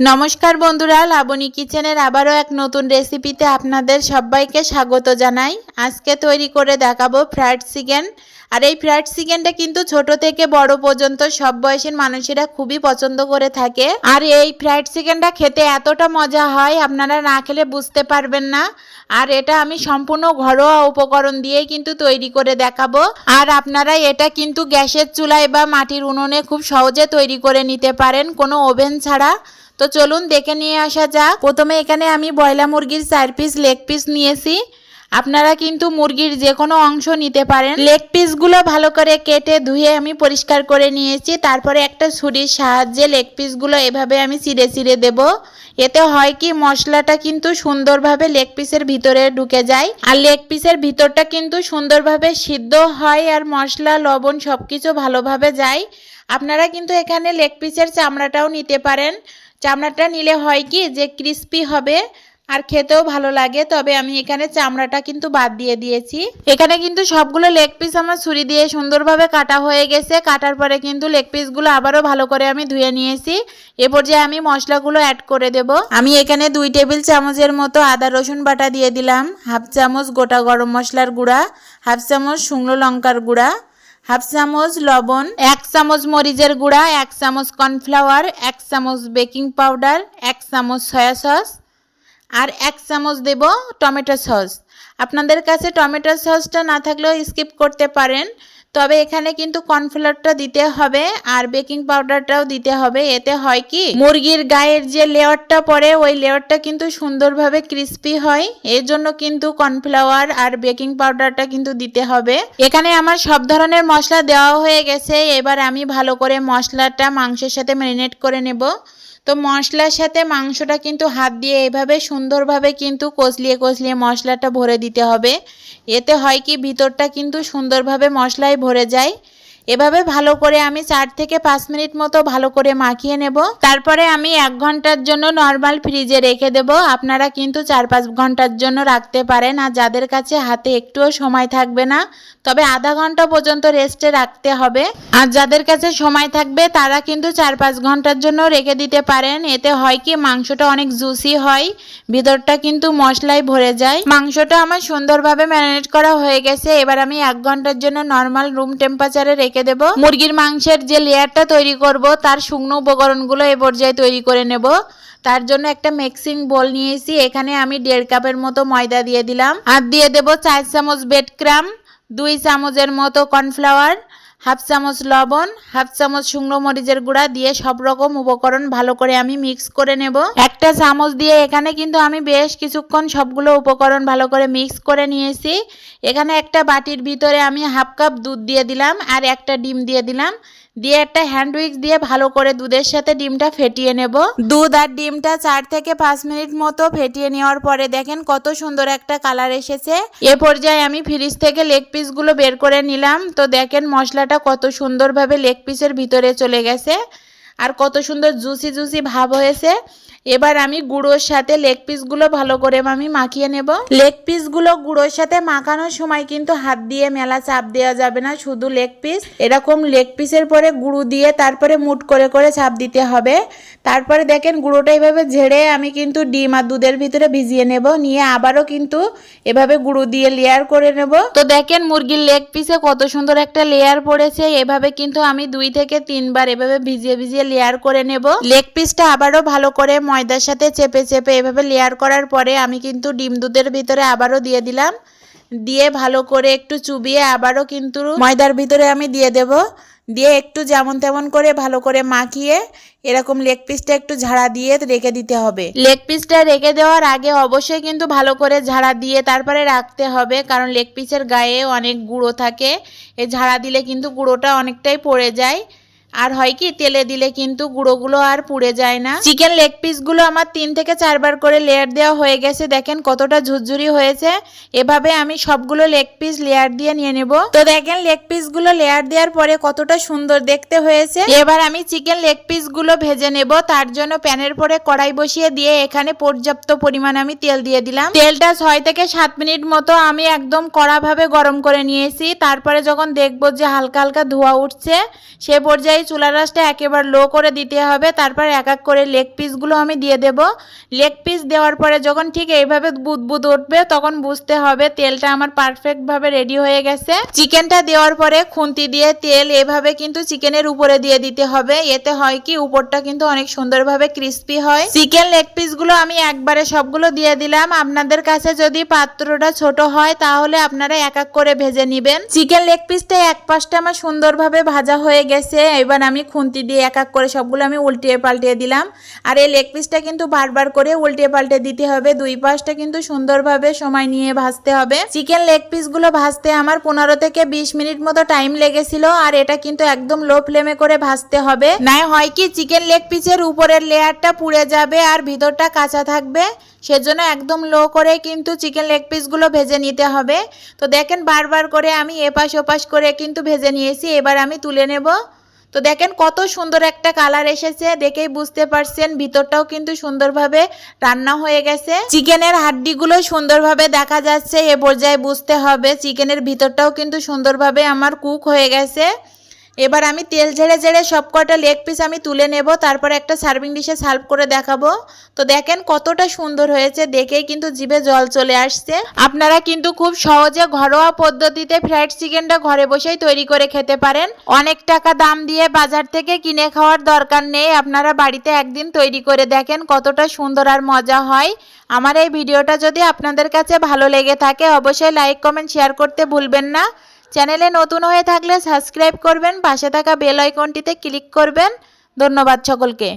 নমস্কার বন্ধুরা, লাবণী কিচেনের আবারও এক নতুন রেসিপিতে আপনাদের সবাইকে স্বাগত জানাই। আজকে তৈরি করে দেখাবো ফ্রাইড চিকেন। আর এই ফ্রাইড চিকেনটা কিন্তু ছোট থেকে বড় পর্যন্ত সব বয়সের মানুষেরা খুবই পছন্দ করে থাকে। আর এই ফ্রাইড চিকেনটা খেতে এতটা মজা হয়, আপনারা না খেলে বুঝতে পারবেন না। আর এটা আমি সম্পূর্ণ ঘরোয়া উপকরণ দিয়েই কিন্তু তৈরি করে দেখাবো। আর আপনারা এটা কিন্তু গ্যাসের চুলায় বা মাটির উনুনে খুব সহজে তৈরি করে নিতে পারেন, কোনো ওভেন ছাড়া। তো চলুন দেখে নিয়ে আসা যাক। প্রথমে এখানে আমি বয়লা মুরগির চার পিস লেগ পিস নিয়েছি। আপনারা কিন্তু মুরগির যে কোনো অংশ নিতে পারেন। লেগ পিসগুলো ভালো করে কেটে ধুয়ে আমি পরিষ্কার করে নিয়েছি। তারপরে একটা ছুরির সাহায্যে লেগ পিসগুলো এভাবে আমি চিড়ে চিড়ে দেব। এতে হয় কি, মশলাটা কিন্তু সুন্দরভাবে লেগ পিসের ভিতরে ঢুকে যায়। আর লেগ পিসের ভিতরটা কিন্তু সুন্দরভাবে সিদ্ধ হয় আর মশলা, লবণ সব কিছু ভালোভাবে যায়। আপনারা কিন্তু এখানে লেগ পিসের চামড়াটাও নিতে পারেন। চামড়াটা নিলে হয় কি যে ক্রিস্পি হবে আর খেতেও ভালো লাগে। তবে আমি এখানে চামড়াটা কিন্তু বাদ দিয়ে দিয়েছি। এখানে কিন্তু সবগুলো লেগ পিস আমার ছুরি দিয়ে সুন্দরভাবে কাটা হয়ে গেছে। কাটার পরে কিন্তু লেগ পিসগুলো আবারও ভালো করে আমি ধুয়ে নিয়েছি। এ পর্যায়ে আমি মশলাগুলো অ্যাড করে দেব। আমি এখানে দুই টেবিল চামচের মতো আদা, রসুন বাটা দিয়ে দিলাম। হাফ চামচ গোটা গরম মশলার গুঁড়া, হাফ চামচ শুকনো লঙ্কার গুঁড়া হাফ চামচ লবণ, এক চামচ মরিচের গুঁড়া, এক চামচ কর্নফ্লাওয়ার, এক চামচ বেকিং পাউডার, এক চামচ সয়া সস, আর এক চামচ দেব টমেটো সস। আপনাদের কাছে টমেটো সসটা না থাকলেও স্কিপ করতে পারেন। তবে এখানে কিন্তু কর্নফ্লাওয়ারটা দিতে হবে আর বেকিং পাউডারটাও দিতে হবে। এতে হয় কি? মুরগির গায়ের যে লেয়ারটা পড়ে, ওই লেয়ারটা কিন্তু সুন্দরভাবে ক্রিস্পি হয়। এর জন্য কিন্তু কর্নফ্লাওয়ার আর বেকিং পাউডারটা কিন্তু দিতে হবে। এখানে আমার সব ধরনের মশলা দেওয়া হয়ে গেছে। এবার আমি ভালো করে মশলাটা মাংসের সাথে ম্যারিনেট করে নেব। তো মশলার সাথে মাংসটা কিন্তু হাত দিয়ে এভাবে সুন্দরভাবে কিন্তু কষলিয়ে কষলিয়ে মশলাটা ভরে দিতে হবে। এতে হয় কি, ভিতরটা কিন্তু সুন্দরভাবে মশলায় ভরে যায়। এভাবে ভালো করে আমি চার থেকে পাঁচ মিনিট মতো ভালো করে মাখিয়ে নেব। তারপরে আমি এক ঘণ্টার জন্য নর্মাল ফ্রিজে রেখে দেব। আপনারা কিন্তু চার পাঁচ ঘণ্টার জন্য রাখতে পারেন আর যাদের কাছে হাতে একটুও সময় থাকবে না, তবে আধা ঘণ্টা পর্যন্ত রেস্টে রাখতে হবে। আর যাদের কাছে সময় থাকবে, তারা কিন্তু চার পাঁচ ঘণ্টার জন্য রেখে দিতে পারেন। এতে হয় কি, মাংসটা অনেক জুসি হয়, ভিতরটা কিন্তু মশলায় ভরে যায়। মাংসটা আমার সুন্দরভাবে ম্যারিনেট করা হয়ে গেছে। এবার আমি এক ঘণ্টার জন্য নর্মাল রুম টেম্পারেচারে রেখে দেব। মুরগির মাংসের যে লেয়ারটা তৈরি করব, তার শুকনো উপকরণগুলো এ পর্যায়ে তৈরি করে নেব। তার জন্য একটা মিক্সিং বল নিয়েছি, এখানে আমি দেড় কাপের মতো ময়দা দিয়ে দিলাম। আর দিয়ে দেব চার চামচ বেড ক্রাম, দুই চামচের মতো কর্নফ্লাওয়ার হাফ চামচ লবণ, হাফ চামচ শুকনো মরিচের গুঁড়া দিয়ে সব রকম উপকরণ ভালো করে আমি মিক্স করে নেব। একটা চামচ দিয়ে এখানে কিন্তু আমি বেশ কিছুক্ষণ সবগুলো উপকরণ ভালো করে মিক্স করে নিয়েছি। এখানে একটা বাটির ভিতরে আমি হাফ কাপ দুধ দিয়ে দিলাম আর একটা ডিম দিয়ে দিলাম। দিয়ে একটা হ্যান্ড উইক্স দিয়ে ভালো করে দুধের সাথে ডিমটা ফেটিয়ে নেব। দুধ আর ডিমটা চার থেকে পাঁচ মিনিট মতো ফেটিয়ে নেওয়ার পরে দেখেন কত সুন্দর একটা কালার এসেছে। এ পর্যায়ে আমি ফ্রিজ থেকে লেগ পিসগুলো বের করে নিলাম। তো দেখেন মশলাটা কত সুন্দরভাবে লেগ পিসের ভিতরে চলে গেছে। আর কত সুন্দর জুসি জুসি ভাব হয়েছে। এবার আমি গুঁড়োর সাথে লেগ পিসগুলো ভালো করে আমি মাখিয়ে নেব। লেগ পিসগুলো গুঁড়োর সাথে মাখানোর সময় কিন্তু হাত দিয়ে মেলা চাপ দেওয়া যাবে না, শুধু লেগ পিস এরকম লেগ পিসের পরে গুঁড়ো দিয়ে তারপরে মুট করে করে চাপ দিতে হবে। তারপরে দেখেন গুঁড়োটা এভাবে ঝেড়ে আমি কিন্তু ডিম আর দুধের ভিতরে ভিজিয়ে নেব। নিয়ে আবারও কিন্তু এভাবে গুঁড়ো দিয়ে লেয়ার করে নেব। তো দেখেন মুরগির লেগ পিসে কত সুন্দর একটা লেয়ার পড়েছে। এভাবে কিন্তু আমি দুই থেকে তিনবার এভাবে ভিজিয়ে ভিজিয়ে লেয়ার করে নেব। লেগ পিসটা আবারও ভালো করে ময়দার সাথে চেপে চেপে এভাবে লেয়ার করার পরে আমি কিন্তু ডিম দুধের ভিতরে আবারও দিয়ে দিলাম। দিয়ে ভালো করে একটু চুবিয়ে আবারও কিন্তু ময়দার ভিতরে আমি দিয়ে দেব। দিয়ে একটু যেমন তেমন করে ভালো করে মাখিয়ে এরকম লেগ পিসটা একটু ঝাড়া দিয়ে রেখে দিতে হবে। লেগ পিসটা রেখে দেওয়ার আগে অবশ্যই কিন্তু ভালো করে ঝাড়া দিয়ে তারপরে রাখতে হবে কারণ লেগ পিসের গায়ে অনেক গুঁড়ো থাকে। এ ঝাড়া দিলে কিন্তু গুঁড়োটা অনেকটাই পড়ে যায়। আর হয় কি, তেলে দিলে কিন্তু গুঁড়োগুলো আর পুড়ে যায় না। চিকেন লেগ পিসগুলো আমার তিন থেকে চারবার করে লেয়ার দেওয়া হয়ে গেছে, দেখেন কতটা ঝুরঝুরি হয়েছে। এভাবে আমি সবগুলো লেগ পিস লেয়ার দিয়ে নিয়ে নেব। তো দেখেন লেগ পিসগুলো লেয়ার দেওয়ার পরে কতটা সুন্দর দেখতে হয়েছে। এবার আমি চিকেন লেগ পিসগুলো ভেজে নেব, তার জন্য প্যানের পরে কড়াই বসিয়ে দিয়ে এখানে পর্যাপ্ত পরিমাণ আমি তেল দিয়ে দিলাম। তেলটা ছয় থেকে সাত মিনিট মতো আমি একদম কড়াভাবে গরম করে নিয়েছি, তারপরে যখন দেখব যে হালকা হালকা ধোয়া উঠছে, সে পর্যায়ে এই চুলা রাসটা একেবারে লো করে দিতে হবে। তারপর এক এক করে লেগ পিসগুলো আমি দিয়ে দেব। লেগ পিস দেওয়ার পরে যখন ঠিক এইভাবে বুদবুদ উঠবে, তখন বুঝতে হবে তেলটা আমার পারফেক্টভাবে রেডি হয়ে গেছে। চিকেনটা দেওয়ার পরে খুন্তি দিয়ে তেল এভাবে কিন্তু চিকেনের উপরে দিয়ে দিতে হবে। এতে হয় কি, উপরটা কিন্তু অনেক সুন্দরভাবে ক্রিস্পি হয়। চিকেন লেগ পিসগুলো আমি একবারে সবগুলো দিয়ে দিলাম। আপনাদের কাছে যদি পাত্রটা ছোট হয়, তাহলে আপনারা এক এক করে ভেজে নেবেন। চিকেন লেগ পিসটা এক পাশটা আমার সুন্দরভাবে ভাজা হয়ে গেছে। এবার আমি খুন্তি দিয়ে এক এক করে সবগুলো আমি উল্টিয়ে পাল্টিয়ে দিলাম। আর এই লেগ পিসটা কিন্তু বারবার করে উল্টে পাল্টে দিতে হবে। দুই পাশটা কিন্তু সুন্দরভাবে সময় নিয়ে ভাজতে হবে। চিকেন লেগ পিসগুলো ভাজতে আমার পনেরো থেকে বিশ মিনিট মতো টাইম লেগেছিল আর এটা কিন্তু একদম লো ফ্লেমে করে ভাজতে হবে। নাই হয় কি চিকেন লেগ পিসের উপরের লেয়ারটা পুড়ে যাবে আর ভিতরটা কাঁচা থাকবে। সেজন্য একদম লো করে কিন্তু চিকেন লেগ পিসগুলো ভেজে নিতে হবে। তো দেখেন বারবার করে আমি এপাশ ওপাশ করে কিন্তু ভেজে নিয়েছি। এবার আমি তুলে নেব। তো দেখেন কত সুন্দর একটা কালার এসেছে, দেখেই বুঝতে পারছেন ভিতরটাও কিন্তু সুন্দরভাবে রান্না হয়ে গেছে। চিকেনের হাড্ডিগুলো সুন্দরভাবে দেখা যাচ্ছে, এ পর্যায়ে বুঝতে হবে, চিকেনের ভিতরটাও কিন্তু সুন্দরভাবে আমার কুক হয়ে গেছে। এবার আমি তেল ঝেড়ে ঝেড়ে সব কটা লেগ পিস আমি তুলে নেব, তারপর একটা সার্ভিং ডিশে সার্ভ করে দেখাবো। তো দেখেন কতটা সুন্দর হয়েছে, দেখেই কিন্তু জিভে জল চলে আসছে। আপনারা কিন্তু খুব সহজে ঘরোয়া পদ্ধতিতে ফ্রাইড চিকেনটা ঘরে বসেই তৈরি করে খেতে পারেন। অনেক টাকা দাম দিয়ে বাজার থেকে কিনে খাওয়ার দরকার নেই, আপনারা বাড়িতে একদিন তৈরি করে দেখেন কতটা সুন্দর আর মজা হয়। আমার এই ভিডিওটা যদি আপনাদের কাছে ভালো লেগে থাকে, অবশ্যই লাইক কমেন্ট শেয়ার করতে ভুলবেন না। চ্যানেলে নতুন হয়ে থাকলে সাবস্ক্রাইব করবেন পাশে থাকা বেল আইকনটিতে ক্লিক করবেন। ধন্যবাদ সকলকে।